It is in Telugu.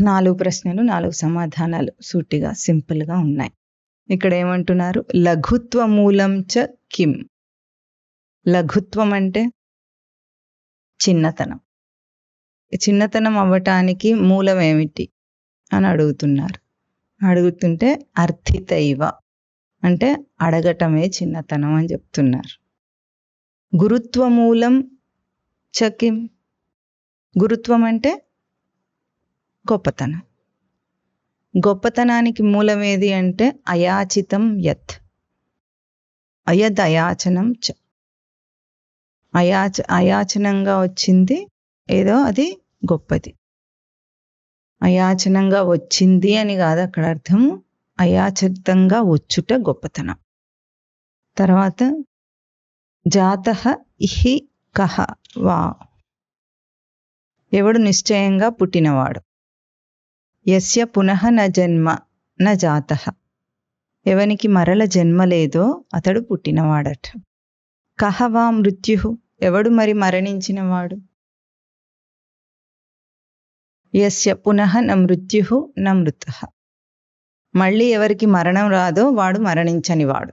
నాలుగు ప్రశ్నలు నాలుగు సమాధానాలు సూటిగా సింపుల్గా ఉన్నాయి. ఇక్కడ ఏమంటున్నారు? లఘుత్వ మూలం చ కిం? లఘుత్వం అంటే చిన్నతనం. చిన్నతనం అవ్వటానికి మూలం ఏమిటి? అని అడుగుతున్నారు. అడుగుతుంటే అర్థితైవ అంటే అడగటమే చిన్నతనం అని చెప్తున్నారు. గురుత్వ మూలం చకిం గురుత్వం అంటే గొప్పతనం. గొప్పతనానికి మూలం ఏది అంటే అయాచితం యత్. అయద్ అయాచనం చ. అయాచ అయాచనంగా వచ్చింది ఏదో అది గొప్పది. అయాచనంగా వచ్చింది అని కాదు అక్కడ అర్థము. అయాచితంగా వచ్చుట గొప్పతనం. తర్వాత జాత ఇహి కహ వా. ఎవడు నిశ్చయంగా పుట్టినవాడు. యస్య పునః న జన్మ న జాత. ఎవనికి మరల జన్మ లేదో అతడు పుట్టినవాడట. కహ వా మృత్యు? ఎవడు మరి మరణించినవాడు? యస్య పునః న మృత్యు న మృత. మళ్ళీ ఎవరికి మరణం రాదో వాడు మరణించనివాడు.